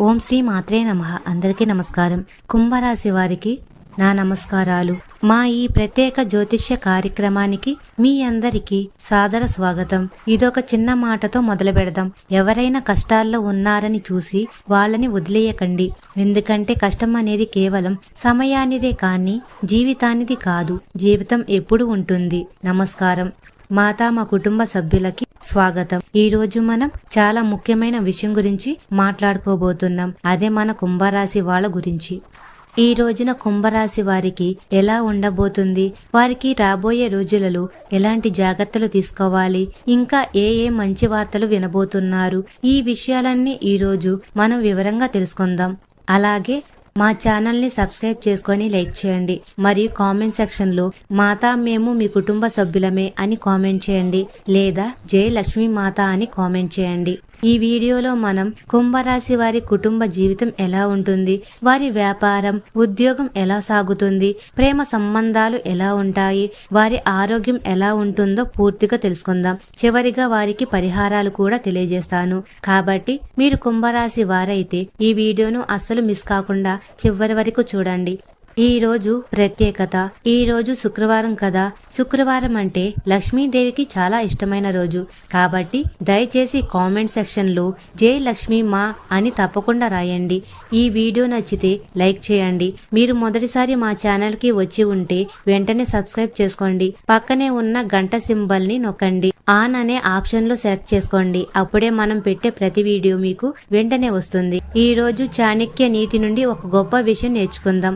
ఓం శ్రీ మాత్రే నమ. అందరికీ నమస్కారం. కుంభరాశి వారికి నా నమస్కారాలు. మా ఈ ప్రత్యేక జ్యోతిష్య కార్యక్రమానికి మీ అందరికీ సాదర స్వాగతం. ఇదొక చిన్న మాటతో మొదలు పెడదాం. ఎవరైనా కష్టాల్లో ఉన్నారని చూసి వాళ్ళని వదిలేయకండి. ఎందుకంటే కష్టం అనేది కేవలం సమయానిదే కానీ జీవితానిది కాదు. జీవితం ఎప్పుడు ఉంటుంది. నమస్కారం. మాతా మా కుటుంబ సభ్యులకి స్వాగతం. ఈ రోజు మనం చాలా ముఖ్యమైన విషయం గురించి మాట్లాడుకోబోతున్నాం. అదే మన కుంభరాశి వాళ్ళ గురించి. ఈ రోజున కుంభరాశి వారికి ఎలా ఉండబోతుంది? వారికి రాబోయే రోజులలో ఎలాంటి జాగ్రత్తలు తీసుకోవాలి? ఇంకా ఏ ఏ మంచి వార్తలు వినబోతున్నారు? ఈ విషయాలన్నీ ఈ రోజు మనం వివరంగా తెలుసుకుందాం. అలాగే మా ఛానల్ని సబ్స్క్రైబ్ చేసుకొని లైక్ చేయండి. మరియు కామెంట్ సెక్షన్లో మాతా మేము మీ కుటుంబ సభ్యులమే అని కామెంట్ చేయండి. లేదా జయలక్ష్మి లక్ష్మీ మాత అని కామెంట్ చేయండి. ఈ వీడియోలో మనం కుంభరాశి వారి కుటుంబ జీవితం ఎలా ఉంటుంది వారి వ్యాపారం ఉద్యోగం ఎలా సాగుతుంది ప్రేమ సంబంధాలు ఎలా ఉంటాయి వారి ఆరోగ్యం ఎలా ఉంటుందో పూర్తిగా తెలుసుకుందాం. చివరిగా వారికి పరిహారాలు కూడా తెలియజేస్తాను. కాబట్టి మీరు కుంభరాశి వారైతే ఈ వీడియోను అస్సలు మిస్ కాకుండా చివరి వరకు చూడండి. ఈ రోజు ప్రత్యేకత ఈ రోజు శుక్రవారం కదా. శుక్రవారం అంటే లక్ష్మీదేవికి చాలా ఇష్టమైన రోజు. కాబట్టి దయచేసి కామెంట్ సెక్షన్లో జై లక్ష్మీ మా అని తప్పకుండా రాయండి. ఈ వీడియో నచ్చితే లైక్ చేయండి. మీరు మొదటిసారి మా ఛానల్కి వచ్చి ఉంటే వెంటనే సబ్స్క్రైబ్ చేసుకోండి. పక్కనే ఉన్న గంట సింబల్ని నొక్కండి. ఆన్ అనే ఆప్షన్లో సెలెక్ట్ చేసుకోండి. అప్పుడే మనం పెట్టే ప్రతి వీడియో మీకు వెంటనే వస్తుంది. ఈ రోజు చాణక్య నీతి నుండి ఒక గొప్ప విషయం నేర్చుకుందాం.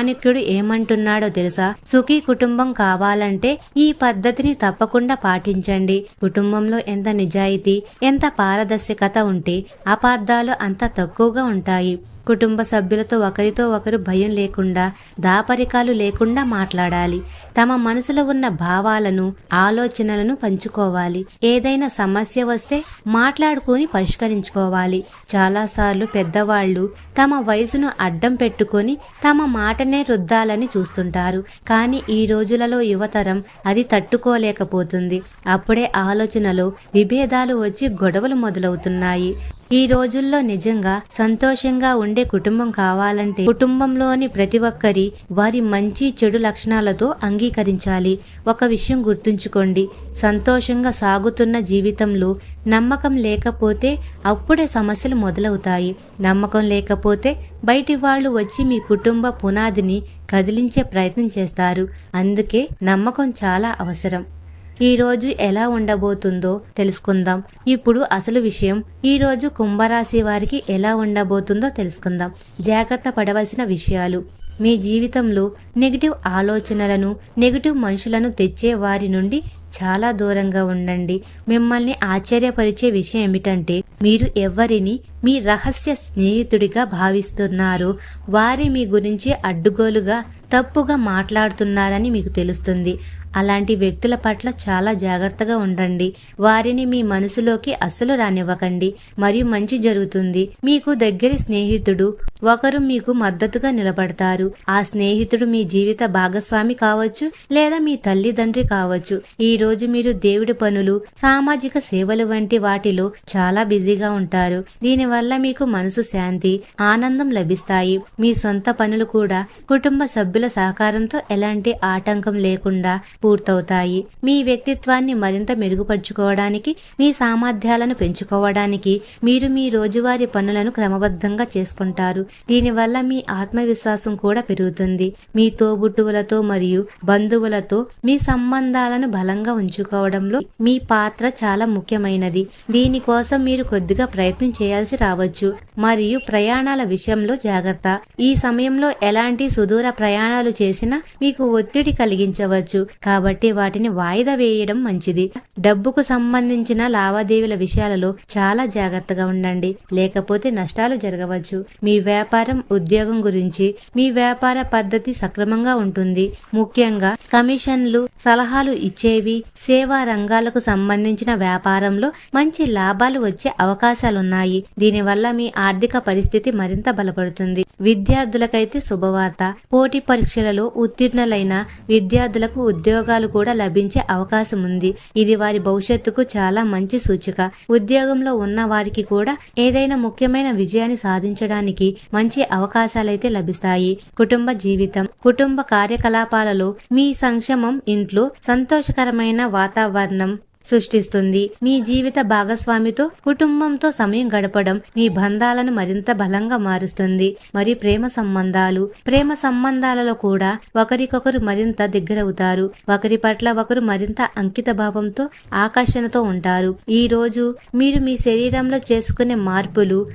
చాణక్యుడు ఏమంటున్నాడో తెలుసా? సుఖీ కుటుంబం కావాలంటే ఈ పద్ధతిని తప్పకుండా పాటించండి. కుటుంబంలో ఎంత నిజాయితీ ఎంత పారదర్శకత ఉంటే అపార్థాలు అంత తక్కువగా ఉంటాయి. కుటుంబ సభ్యులతో ఒకరితో ఒకరు భయం లేకుండా దాపరికాలు లేకుండా మాట్లాడాలి. తమ మనసులో ఉన్న భావాలను ఆలోచనలను పంచుకోవాలి. ఏదైనా సమస్య వస్తే మాట్లాడుకొని పరిష్కరించుకోవాలి. చాలాసార్లు పెద్దవాళ్ళు తమ వయసును అడ్డం పెట్టుకొని తమ మాటనే రుద్దాలని చూస్తుంటారు. కానీ ఈ రోజులలో యువతరం అది తట్టుకోలేకపోతుంది. అప్పుడే ఆలోచనలో విభేదాలు వచ్చి గొడవలు మొదలవుతున్నాయి. ఈ రోజుల్లో నిజంగా సంతోషంగా ఉండే కుటుంబం కావాలంటే కుటుంబంలోని ప్రతి ఒక్కరి వారి మంచి చెడు లక్షణాలతో అంగీకరించాలి. ఒక విషయం గుర్తుంచుకోండి. సంతోషంగా సాగుతున్న జీవితంలో నమ్మకం లేకపోతే అప్పుడే సమస్యలు మొదలవుతాయి. నమ్మకం లేకపోతే బయటి వాళ్ళు వచ్చి మీ కుటుంబ పునాదిని కదిలించే ప్రయత్నం చేస్తారు. అందుకే నమ్మకం చాలా అవసరం. ఈ రోజు ఎలా ఉండబోతుందో తెలుసుకుందాం. ఇప్పుడు అసలు విషయం ఈ రోజు కుంభరాశి వారికి ఎలా ఉండబోతుందో తెలుసుకుందాం. జాగ్రత్త పడవలసిన విషయాలు. మీ జీవితంలో నెగిటివ్ ఆలోచనలను నెగిటివ్ మనుషులను తెచ్చే వారి నుండి చాలా దూరంగా ఉండండి. మిమ్మల్ని ఆశ్చర్యపరిచే విషయం ఏమిటంటే మీరు ఎవరిని మీ రహస్య స్నేహితుడిగా భావిస్తున్నారో వారి మీ గురించి అడ్డుగోలుగా తప్పుగా మాట్లాడుతున్నారని మీకు తెలుస్తుంది. అలాంటి వ్యక్తుల పట్ల చాలా జాగ్రత్తగా ఉండండి. వారిని మీ మనసులోకి అస్సలు రానివ్వకండి. మరియు మంచి జరుగుతుంది. మీకు దగ్గర స్నేహితుడు ఒకరు మీకు మద్దతుగా నిలబడతారు. ఆ స్నేహితుడు మీ జీవిత భాగస్వామి కావచ్చు లేదా మీ తల్లిదండ్రి కావచ్చు. ఈ రోజు మీరు దేవుడి పనులు సామాజిక సేవలు వంటి వాటిలో చాలా బిజీగా ఉంటారు. దీనివల్ల మీకు మనసు శాంతి ఆనందం లభిస్తాయి. మీ సొంత పనులు కూడా కుటుంబ సభ్యుల సహకారంతో ఎలాంటి ఆటంకం లేకుండా పూర్తవుతాయి. మీ వ్యక్తిత్వాన్ని మరింత మెరుగుపరుచుకోవడానికి మీ సామర్థ్యాలను పెంచుకోవడానికి మీరు మీ రోజువారీ పనులను క్రమబద్ధంగా చేసుకుంటారు. దీనివల్ల మీ ఆత్మవిశ్వాసం కూడా పెరుగుతుంది. మీ తోబుట్టువులతో మరియు బంధువులతో మీ సంబంధాలను బలంగా ఉంచుకోవడంలో మీ పాత్ర చాలా ముఖ్యమైనది. దీనికోసం మీరు కొద్దిగా ప్రయత్నం చేయాల్సి రావచ్చు. మరియు ప్రయాణాల విషయంలో జాగ్రత్త. ఈ సమయంలో ఎలాంటి సుదూర ప్రయాణాలు చేసినా మీకు ఒత్తిడి కలిగించవచ్చు. కాబట్టి వాటిని వాయిదా వేయడం మంచిది. డబ్బుకు సంబంధించిన లావాదేవీల విషయాలలో చాలా జాగ్రత్తగా ఉండండి. లేకపోతే నష్టాలు జరగవచ్చు. మీ వ్యాపారం ఉద్యోగం గురించి మీ వ్యాపార పద్ధతి సక్రమంగా ఉంటుంది. ముఖ్యంగా కమిషన్లు సలహాలు ఇచ్చేవి సేవా రంగాలకు సంబంధించిన వ్యాపారంలో మంచి లాభాలు వచ్చే అవకాశాలున్నాయి. దీనివల్ల మీ ఆర్థిక పరిస్థితి మరింత బలపడుతుంది. విద్యార్థులకైతే శుభవార్త. పోటీ పరీక్షలలో ఉత్తీర్ణులైన విద్యార్థులకు ఉద్యోగాలు కూడా లభించే అవకాశం ఉంది. ఇది వారి భవిష్యత్తుకు చాలా మంచి సూచిక. ఉద్యోగంలో ఉన్న వారికి కూడా ఏదైనా ముఖ్యమైన విజయాన్ని సాధించడానికి మంచి అవకాశాలైతే లభిస్తాయి. కుటుంబ జీవితం కుటుంబ కార్యకలాపాలలో మీ సంక్షేమం ఇంట్లో సంతోషకరమైన వాతావరణం సృష్టిస్తుంది. మీ జీవిత భాగస్వామితో కుటుంబంతో సమయం గడపడం మీ బంధాలను మరింత బలంగా మారుస్తుంది. మరి ప్రేమ సంబంధాలు ప్రేమ సంబంధాలలో కూడా ఒకరికొకరు మరింత దగ్గరవుతారు. ఒకరి పట్ల ఒకరు మరింత అంకిత భావంతో ఆకర్షణతో ఉంటారు. ఈ రోజు మీరు మీ శరీరంలో చేసుకునే మార్పులు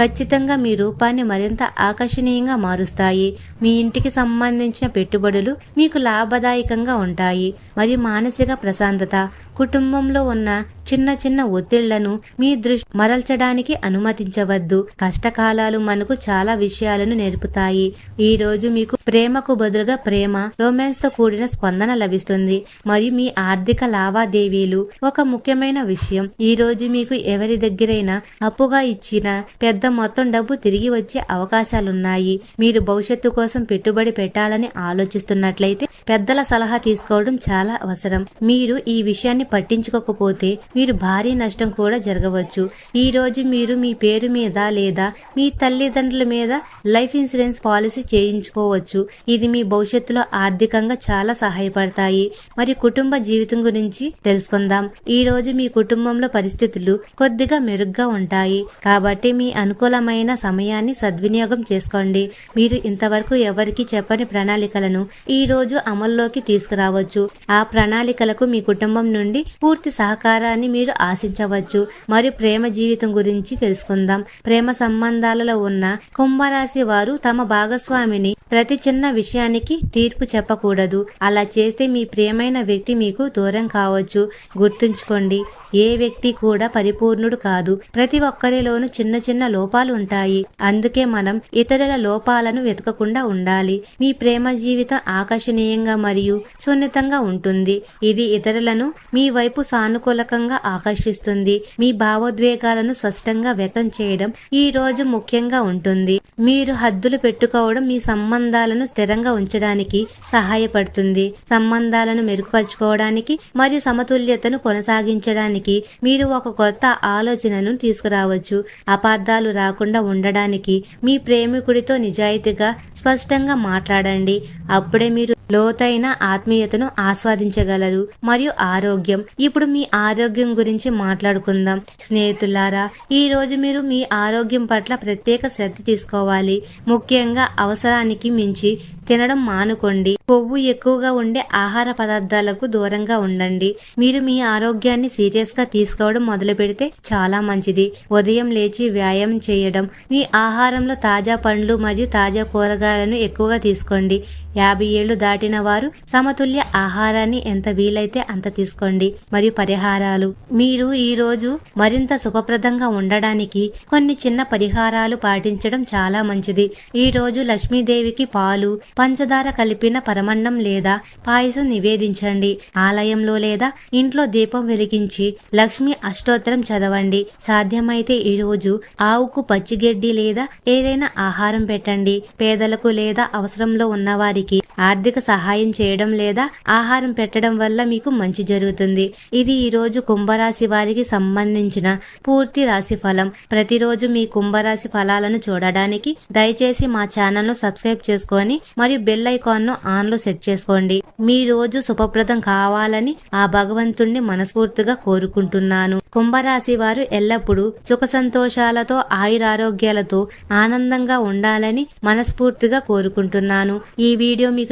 ఖచ్చితంగా మీ రూపాన్ని మరింత ఆకర్షణీయంగా మారుస్తాయి. మీ ఇంటికి సంబంధించిన పెట్టుబడులు మీకు లాభదాయకంగా ఉంటాయి. మరియు మానసిక ప్రశాంతత కుటుంబంలో ఉన్న చిన్న చిన్న ఒత్తిళ్ళను మీ దృష్టి మరల్చడానికి అనుమతించవద్దు. కష్టకాలాలు మనకు చాలా విషయాలను నేర్పుతాయి. ఈ రోజు మీకు ప్రేమకు బదులుగా ప్రేమ రొమాన్స్తో కూడిన స్పందన లభిస్తుంది. మరియు మీ ఆర్థిక లావాదేవీలు ఒక ముఖ్యమైన విషయం. ఈ రోజు మీకు ఎవరి దగ్గరైనా అప్పుగా ఇచ్చిన పెద్ద మొత్తం డబ్బు తిరిగి వచ్చే అవకాశాలున్నాయి. మీరు భవిష్యత్తు కోసం పెట్టుబడి పెట్టాలని ఆలోచిస్తున్నట్లయితే పెద్దల సలహా తీసుకోవడం చాలా అవసరం. మీరు ఈ విషయాన్ని పట్టించుకోకపోతే మీరు భారీ నష్టం కూడా జరగవచ్చు. ఈ రోజు మీరు మీ పేరు మీద లేదా మీ తల్లిదండ్రుల మీద లైఫ్ ఇన్సూరెన్స్ పాలసీ చేయించుకోవచ్చు. ఇది మీ భవిష్యత్తులో ఆర్థికంగా చాలా సహాయపడతాయి. మరి కుటుంబ జీవితం గురించి తెలుసుకుందాం. ఈ రోజు మీ కుటుంబంలో పరిస్థితులు కొద్దిగా మెరుగ్గా ఉంటాయి. కాబట్టి మీ అనుకూలమైన సమయాన్ని సద్వినియోగం చేసుకోండి. మీరు ఇంతవరకు ఎవరికి చెప్పని ప్రణాళికలను ఈ రోజు అమల్లోకి తీసుకురావచ్చు. ఆ ప్రణాళికలకు మీ కుటుంబం నుండి పూర్తి సహకారాన్ని మీరు ఆశించవచ్చు. మరియు ప్రేమ జీవితం గురించి తెలుసుకుందాం. ప్రేమ సంబంధాలలో ఉన్న కుంభరాశి వారు తమ భాగస్వామిని ప్రతి చిన్న విషయానికి తీర్పు చెప్పకూడదు. అలా చేస్తే మీ ప్రియమైన వ్యక్తి మీకు దూరం కావచ్చు. గుర్తుంచుకోండి ఏ వ్యక్తి కూడా పరిపూర్ణుడు కాదు. ప్రతి ఒక్కరిలోనూ చిన్న చిన్న లోపాలు ఉంటాయి. అందుకే మనం ఇతరుల లోపాలను వెతకకుండా ఉండాలి. మీ ప్రేమ జీవితం ఆకర్షణీయంగా మరియు సున్నితంగా ఉంటుంది. ఇది ఇతరులను మీ మీ వైపు సానుకూలకంగా ఆకర్షిస్తుంది. మీ భావోద్వేగాలను స్పష్టంగా వ్యక్తం చేయడం ఈ రోజు ముఖ్యంగా ఉంటుంది. మీరు హద్దులు పెట్టుకోవడం మీ సంబంధాలను స్థిరంగా ఉంచడానికి సహాయపడుతుంది. సంబంధాలను మెరుగుపరుచుకోవడానికి మరియు సమతుల్యతను కొనసాగించడానికి మీరు ఒక కొత్త ఆలోచనను తీసుకురావచ్చు. అపార్థాలు రాకుండా ఉండడానికి మీ ప్రేమికుడితో నిజాయితీగా స్పష్టంగా మాట్లాడండి. అప్పుడే మీరు లోతైన ఆత్మీయతను ఆస్వాదించగలరు మరియు ఆరోగ్యం. ఇప్పుడు మీ ఆరోగ్యం గురించి మాట్లాడుకుందాం. స్నేహితులారా ఈ రోజు మీరు మీ ఆరోగ్యం పట్ల ప్రత్యేక శ్రద్ధ తీసుకోవాలి. ముఖ్యంగా అవసరానికి మించి తినడం మానుకోండి. కొవ్వు ఎక్కువగా ఉండే ఆహార పదార్థాలకు దూరంగా ఉండండి. మీరు మీ ఆరోగ్యాన్ని సీరియస్గా తీసుకోవడం మొదలు పెడితే చాలా మంచిది. ఉదయం లేచి వ్యాయామం చేయడం. మీ ఆహారంలో తాజా పండ్లు మరియు తాజా కూరగాయలను ఎక్కువగా తీసుకోండి. యాభై ఏళ్ళు దాటిన వారు సమతుల్య ఆహారాన్ని ఎంత వీలైతే అంత తీసుకోండి. మరియు పరిహారాలు. మీరు ఈ రోజు మరింత శుభప్రదంగా ఉండడానికి కొన్ని చిన్న పరిహారాలు పాటించడం చాలా మంచిది. ఈ రోజు లక్ష్మీదేవికి పాలు పంచదార కలిపిన పరమన్నం లేదా పాయసం నివేదించండి. ఆలయంలో లేదా ఇంట్లో దీపం వెలిగించి లక్ష్మి అష్టోత్తరం చదవండి. సాధ్యమైతే ఈ రోజు ఆవుకు పచ్చిగడ్డి లేదా ఏదైనా ఆహారం పెట్టండి. పేదలకు లేదా అవసరంలో ఉన్నవారికి ఆర్థిక సహాయం చేయడం లేదా ఆహారం పెట్టడం వల్ల మీకు మంచి జరుగుతుంది. ఇది ఈ రోజు కుంభరాశి వారికి సంబంధించిన పూర్తి రాశి ఫలం. ప్రతిరోజు మీ కుంభరాశి ఫలాలను చూడడానికి దయచేసి మా ఛానల్ను సబ్స్క్రైబ్ చేసుకొని మరియు బెల్ ఐకాన్ను ఆన్లో సెట్ చేసుకోండి. మీ రోజు శుభప్రదం కావాలని ఆ భగవంతుణ్ణి మనస్ఫూర్తిగా కోరుకుంటున్నాను. కుంభరాశి వారు ఎల్లప్పుడూ సుఖ సంతోషాలతో ఆయురారోగ్యాలతో ఆనందంగా ఉండాలని మనస్ఫూర్తిగా కోరుకుంటున్నాను. ఈ వీడియో మీకు